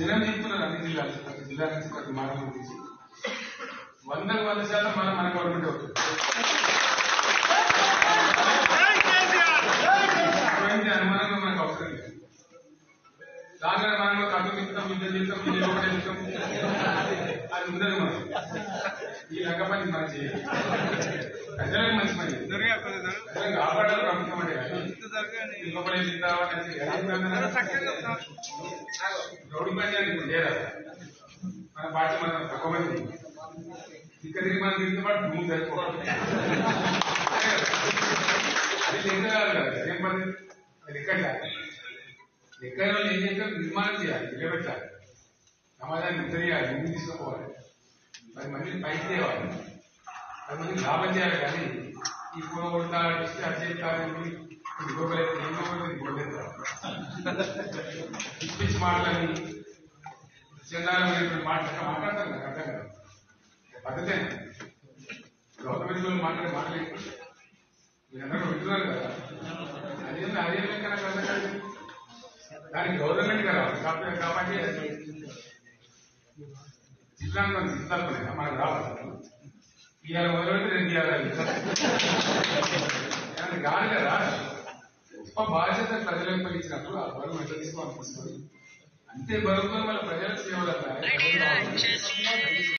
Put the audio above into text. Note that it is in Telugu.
జనం చెప్తున్నారు అన్ని జిల్లాలు ప్రతి జిల్లా నుంచి ప్రతి మార్గం నుంచి వందకు వంద శాతం మన మన గవర్నమెంట్ అవుతుంది. అనుమానంగా మనకు అవసరం లేదు. దాంట్లో మనం ఒకటే చెప్తాం అది ఉండదు మనం ఈ రంగ పని మనం చేయాలి. ప్రజలకు మంచి పని. ప్రజలకు కాపాడాలి ప్రభుత్వం అంటే. లోపలే తింటావా రౌడీ పని చేయాలి మన పార్టీ మనం తక్కువ మంది. ఇక్కడ మనం తిరిగితే పాటు భూమి సరిపోవాలి అది లెక్క కాదు కదా ఏం పని అది లెక్క కాదు లెక్క ఏం చేస్తారు? నిర్మాణం చేయాలి నిలబెట్టాలి. సమాజాన్ని ఉద్దరియాలి ముందు తీసుకుపోవాలి. పది మందిని పైకి తేవాలి. పది మందికి లాభం చేయాలి కానీ ఈ కూర కొడతా డిస్టార్జ్ చేస్తా అని ఇంకొకలేదు ఎన్నో ఇంకొకలేదు మాటలని చందాలమైనటువంటి మాటలు మాట్లాడతారు నాకు అర్థం కాదు? పద్ధతే? లోక విలువలు మాట్లాడే మాటలు మీరందరూ వింటున్నారు కదా? అదే అదే లెక్క కదా అర్థం కాదు దానికి గవర్నమెంట్ కదా కాబట్టి కాబట్టి జిల్లాలో సిద్ధాలు మనకు రావాలి ఇవాళ మొదలుపెట్టి రెండు ఇవ్వాలి కాదు కదా? గొప్ప బాధ్యత ప్రజలకు ఇచ్చినప్పుడు ఆ బరువు ఎట్లా తీసుకోవాలి అంతే బరువుతో మన ప్రజలకు సేవలు